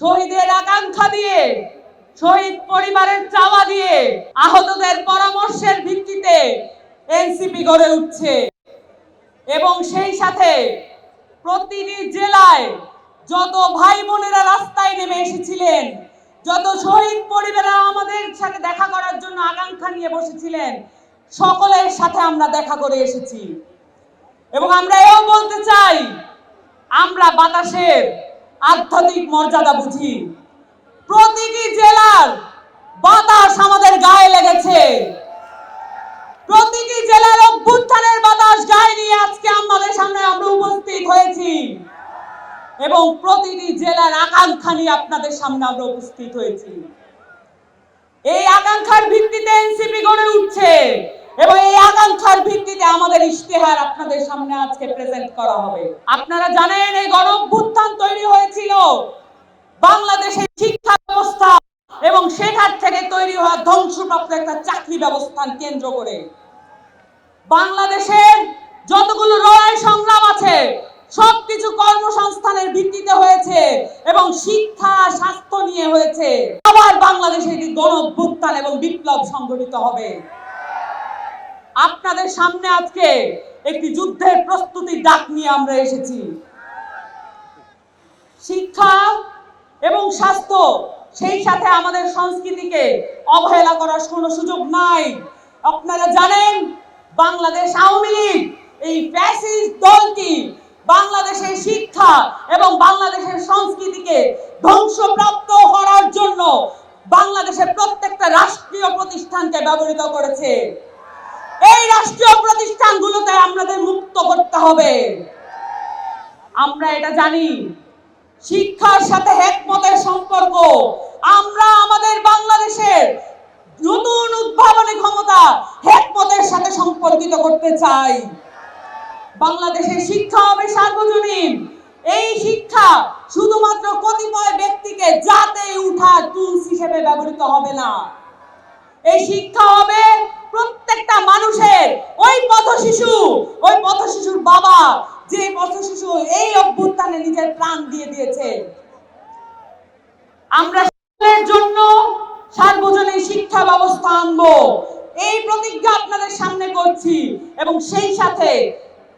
শহীদের আকাঙ্ক্ষা দিয়ে, শহীদ পরিবারের চাওয়া দিয়ে, আহতদের পরামর্শের ভিত্তিতে এনসিপি গড়ে উঠছে। এবং সেই সাথে প্রতিটি জেলায় যত ভাই বোনেরা রাস্তায় নেমে এসেছিলেন, যত শহীদ পরিবাররা আমাদের সাথে দেখা করার জন্য আকাঙ্ক্ষা নিয়ে বসেছিলেন, সকলের সাথে আমরা দেখা করে এসেছি। এবং আমরা এও বলতে চাই, আমরা বাতাসের আধ্যাত্মিক মর্যাদা বুঝি। প্রতিটি জেলার বাতাস আমাদের গায়ে লেগেছে। প্রতিটি জেলার অভ্যুত্থানের বাতাস গায়ে নিয়ে আজকে আমাদের সামনে আমরা উপস্থিত হয়েছি। এবং প্রতিটি জেলার আকাঙ্ক্ষা নিয়ে আপনাদের সামনে আমরা উপস্থিত হয়েছি। এই আকাঙ্ক্ষার ভিত্তিতে এনসিপি গড়ে উঠছে। এবং এই আকাঙ্ক্ষার ভিত্তিতে আমাদের ইশতেহার আপনাদের সামনে আজকে প্রেজেন্ট করা হবে। আপনারা জানেন এই গণ তৈরি হয়েছিল। বাংলাদেশের শিক্ষা ব্যবস্থা এবং সেখান থেকে তৈরি হওয়া ধ্বংসপ্রাপ্ত একটা চাকরি ব্যবস্থান কেন্দ্র করে। বাংলাদেশের যতগুলো লড়াই সংগ্রাম আছে, সবকিছু কর্মসংস্থানের ভিত্তিতে হয়েছে এবং শিক্ষা, স্বাস্থ্য নিয়ে হয়েছে। আবার বাংলাদেশে একটি গণ এবং বিপ্লব সংগঠিত হবে। আপনাদের সামনে আজকে একটি যুদ্ধের প্রস্তুতির ডাক নিয়ে আমরা এসেছি। শিক্ষা এবং স্বাস্থ্য, সেই সাথে আমাদের সংস্কৃতিকে অবহেলা করার কোনো সুযোগ নাই। আপনারা জানেন, বাংলাদেশ আওয়ামী লীগ, এই ফ্যাসিস্ট দলটি বাংলাদেশের শিক্ষা এবং বাংলাদেশের সংস্কৃতিকে ধ্বংসপ্রাপ্ত করার জন্য বাংলাদেশের প্রত্যেকটা রাষ্ট্রীয় প্রতিষ্ঠানকে ব্যবহৃত করেছে। এই রাষ্ট্রীয় প্রতিষ্ঠানগুলোতে আমাদের মুক্ত করতে হবে। আমরা এটা জানি। শিক্ষার সাথে হেকমতের সম্পর্ক। আমরা আমাদের বাংলাদেশের নতুন উদ্ভাবনী ক্ষমতা হেকমতের সাথে সম্পর্কিত করতে চাই। বাংলাদেশের শিক্ষা হবে সার্বজনীন। এই শিক্ষা শুধুমাত্র কতিপয় ব্যক্তিকে যাতে উঠা টুলস হিসেবে ব্যবহৃত হবে না। এই শিক্ষা হবে প্রত্যেকটা মানুষের ওই পথ শিশু, ওই পথ শিশুর বাবা, যে পথ শিশু এই অভ্যুত্থানে নিজের প্রাণ দিয়ে দিয়েছে। আমরা জন্য সার্বজনীন শিক্ষা ব্যবস্থা আনব। এই প্রতিজ্ঞা আপনাদের সামনে করছি এবং সেই সাথে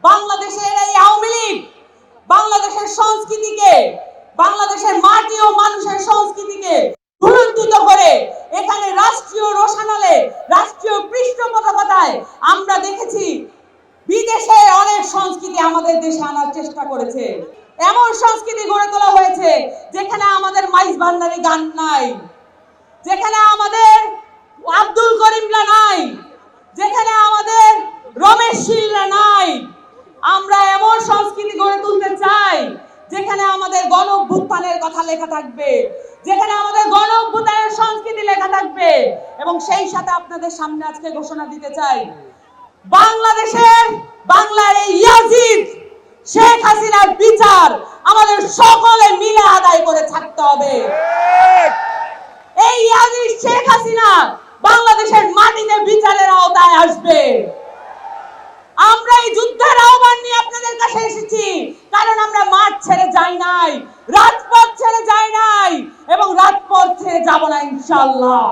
বাংলাদেশের এই আওয়ামী লীগ, বাংলাদেশের সংস্কৃতিকে, বাংলাদেশের মাটি ও মানুষের সংস্কৃতিকে করে এখানে রাষ্ট্রীয় রোশানালে, রাষ্ট্রীয় পৃষ্ঠপোষকতায় আমরা দেখেছি বিদেশে অনেক সংস্কৃতি আমাদের দেশে আনার চেষ্টা করেছে। এমন সংস্কৃতি গড়ে তোলা হয়েছে যেখানে আমাদের মাইস ভান্ডারি গান নাই, যেখানে আমাদের আব্দুল করিমরা নাই, যেখানে আমাদের রমেশ শীলরা নাই। আমরা এমন সংস্কৃতি গড়ে তুলতে চাই যেখানে আমাদের গণ কথা লেখা থাকবে। যেখানে আমাদের গণ সংস্কৃতি লেখা থাকবে। এবং সেই সাথে আপনাদের সামনে আজকে ঘোষণা দিতে চাই। বাংলাদেশের, বাংলার এই ইয়াজিদ শেখ হাসিনার বিচার আমাদের সকলে মিলে আদায় করে থাকতে হবে। এই ইয়াজিদ শেখ হাসিনা বাংলাদেশের মাটিতে বিচারের আওতায় আসবে। আমরা এই যুদ্ধের আহ্বান নিয়ে আপনাদের কাছে এসেছি, কারণ আমরা মাঠ ছেড়ে যাই নাই রাজপথ ছেড়ে যাই নাই এবং রাজপথ ছেড়ে যাব না ইনশাল্লাহ